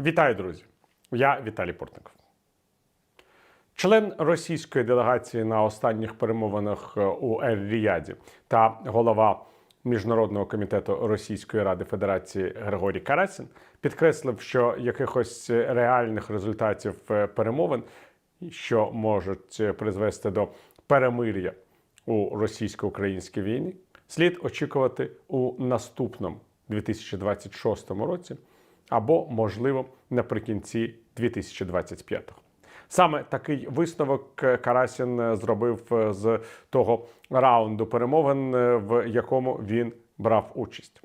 Вітаю, друзі! Я Віталій Портников. Член російської делегації на останніх перемовинах е, у Ель-Ріяді та голова Міжнародного комітету Російської Ради Федерації Григорій Карасін підкреслив, що якихось реальних результатів е, перемовин, що можуть е, призвести до перемир'я у російсько-українській війні, слід очікувати у наступному 2026 році або, можливо, наприкінці 2025-го. Саме такий висновок Карасін зробив з того раунду перемовин, в якому він брав участь.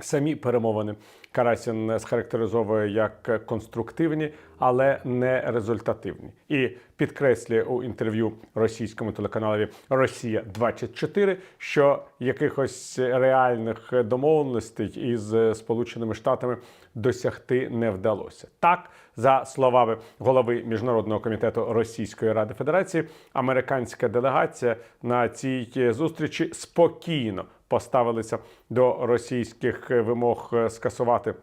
Самі перемовини Карасін схарактеризовує як конструктивні, але не результативні. І підкреслює у інтерв'ю російському телеканалі Росія 24 що якихось реальних домовленостей із Сполученими Штатами досягти не вдалося. Так, за словами голови міжнародного комітету Російської Ради Федерації, американська делегація на цій зустрічі спокійно поставилися до російських вимог скасувати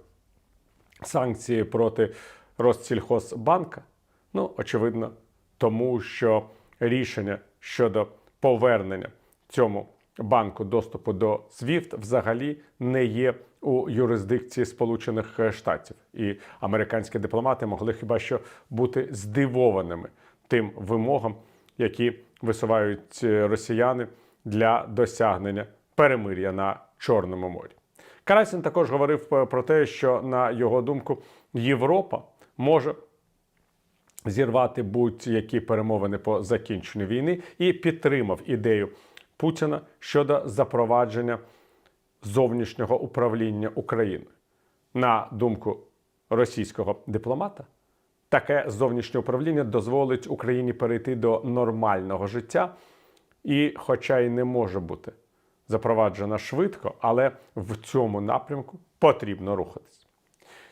санкції проти Россільхозбанка? Ну, очевидно, тому що рішення щодо повернення цьому банку доступу до SWIFT взагалі не є у юрисдикції Сполучених Штатів, і американські дипломати могли хіба що бути здивованими тим вимогам, які висувають росіяни для досягнення перемир'я на Чорному морі. Карасін також говорив про те, що на його думку Європа може зірвати будь-які перемовини по закінченню війни і підтримав ідею Путіна щодо запровадження зовнішнього управління України. На думку російського дипломата, таке зовнішнє управління дозволить Україні перейти до нормального життя, і, хоча й не може бути запроваджена швидко, але в цьому напрямку потрібно рухатись.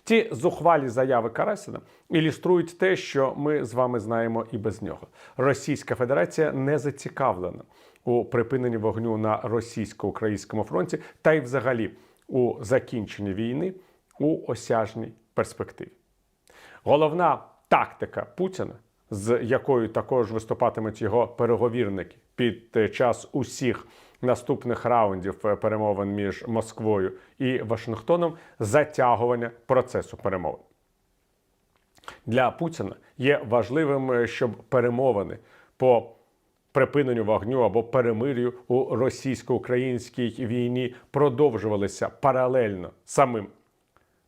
Ці зухвалі заяви Карасіна ілюструють те, що ми з вами знаємо і без нього. Російська Федерація не зацікавлена у припиненні вогню на російсько-українському фронті та й взагалі у закінченні війни у осяжній перспективі. Головна тактика Путіна, з якою також виступатимуть його переговірники під час усіх наступних раундів перемовин між Москвою і Вашингтоном затягування процесу перемовин. Для Путіна є важливим, щоб перемовини по припиненню вогню або перемир'ю у російсько-українській війні продовжувалися паралельно самим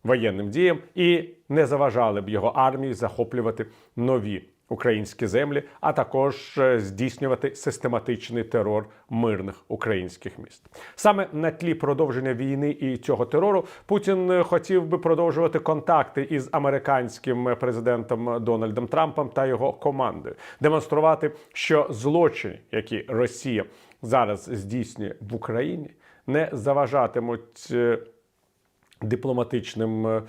воєнним діям і не заважали б його армії захоплювати нові українські землі, а також е, здійснювати систематичний терор мирних українських міст. Саме на тлі продовження війни і цього терору Путін е, хотів би продовжувати контакти із американським президентом Дональдом Трампом та його командою, демонструвати, що злочини, які Росія зараз здійснює в Україні, не заважатимуть е, дипломатичним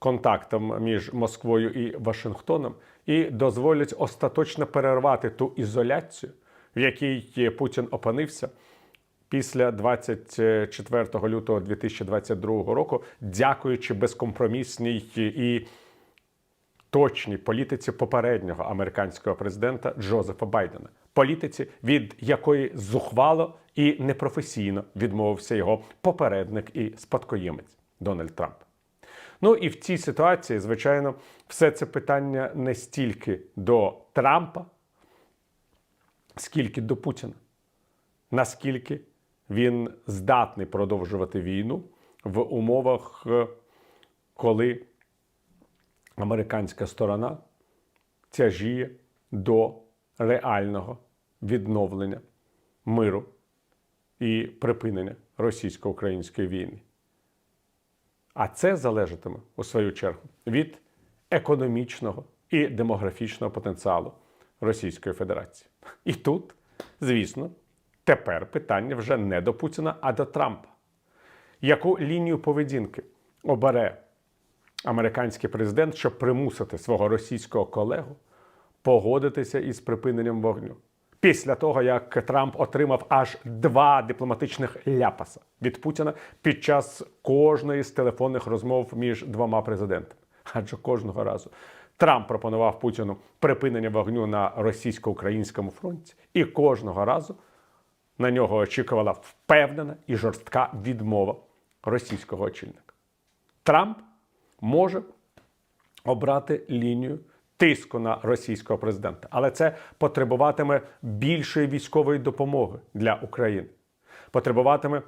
контактам між Москвою і Вашингтоном і дозволять остаточно перервати ту ізоляцію, в якій Путін опинився після 24 лютого 2022 року, дякуючи безкомпромісній і точній політиці попереднього американського президента Джозефа Байдена, політиці, від якої зухвало і непрофесійно відмовився його попередник і спадкоємець Дональд Трамп. Ну і в цій ситуації, звичайно, все це питання не стільки до Трампа, скільки до Путіна. Наскільки він здатний продовжувати війну в умовах, е, коли американська сторона тяжіє до реального відновлення миру і припинення російсько-української війни. А це залежатиме у свою чергу від економічного і демографічного потенціалу Російської Федерації. І тут, звісно, тепер питання вже не до Путіна, а до Трампа. Яку лінію поведінки обере американський президент, щоб примусити свого російського колегу погодитися із припиненням вогню? Після того, як Трамп отримав аж два дипломатичних ляпаса від Путіна під час кожної з телефонних розмов між двома президентами. Адже кожного разу Трамп пропонував Путіну припинення вогню на російсько-українському фронті, і кожного разу на нього очікувала впевнена і жорстка відмова російського очільника. Трамп може обрати лінію тиску на російського президента, але це потребуватиме більшої військової допомоги для України, потребуватиме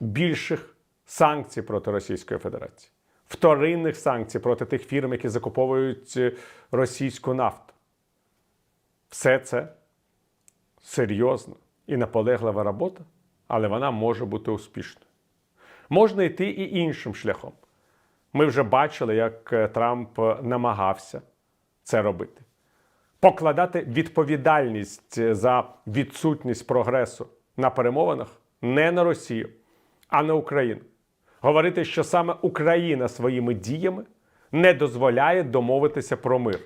більших санкцій проти Російської Федерації, вторинних санкцій проти тих фірм, які закуповують е, російську нафту. Все це серйозна і наполеглива робота, але вона може бути успішною. Можна йти і іншим шляхом. Ми вже бачили, як е, Трамп е, намагався це робити. Покладати відповідальність е, за відсутність прогресу на перемовинах не на Росію, а на Україну. Говорити, що саме Україна своїми діями не дозволяє домовитися про мир.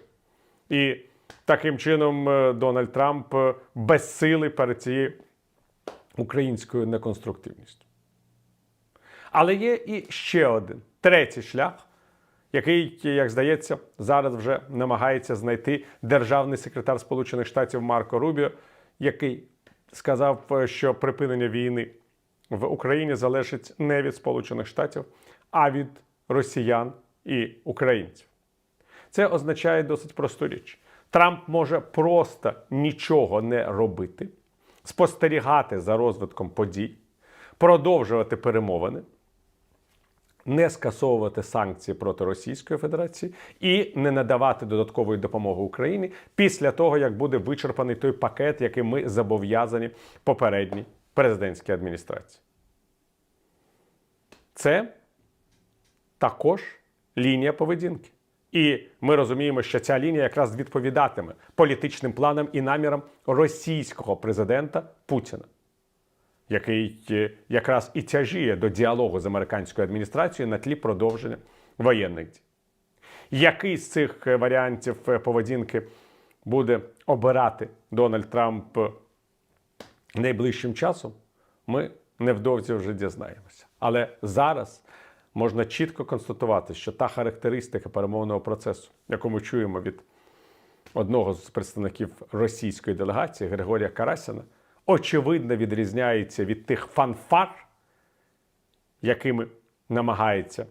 І таким чином е, Дональд Трамп е, безсилий перед цією українською неконструктивністю. Але є і ще один третій шлях, який, як здається, зараз вже намагається знайти державний секретар Сполучених Штатів Марко Рубіо, який сказав, е, що припинення війни в Україні залежить не від Сполучених Штатів, а від росіян і українців. Це означає досить просту річ. Трамп може просто нічого не робити, спостерігати за розвитком подій, продовжувати перемовини, не скасовувати санкції проти Російської Федерації і не надавати додаткової допомоги Україні після того, як буде вичерпаний той пакет, який ми зобов'язані попередній президентській адміністрації. Це також лінія поведінки. І ми розуміємо, що ця лінія якраз відповідатиме політичним планам і намірам російського президента Путіна, який е, якраз і тяжіє до діалогу з американською адміністрацією на тлі продовження воєнних дій. Який з цих е, варіантів е, поведінки буде обирати Дональд Трамп найближчим часом, ми невдовзі вже дізнаємося. Але зараз можна чітко констатувати, що та характеристика перемовного процесу, яку ми чуємо від одного з представників російської делегації Григорія Карасіна, очевидно відрізняється від тих фанфар, якими намагається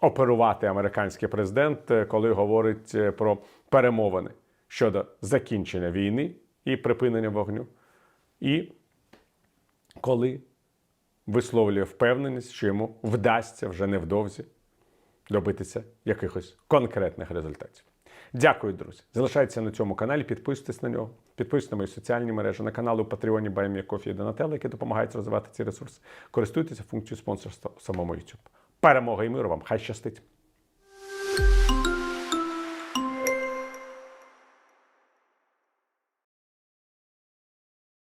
оперувати американський президент, е, коли говорить е, про перемовини щодо закінчення війни і припинення вогню, і коли висловлює впевненість, що йому вдасться вже невдовзі добитися якихось конкретних результатів. Дякую, друзі. Залишайтеся на цьому каналі, підписуйтесь на нього, підписуйтесь на мої соціальні мережі, на канали у Патреоні Баймі Кофі і Донателло, які допомагають розвивати ці ресурси. Користуйтеся функцією спонсорства у самому YouTube. Перемога і миру вам! Хай щастить!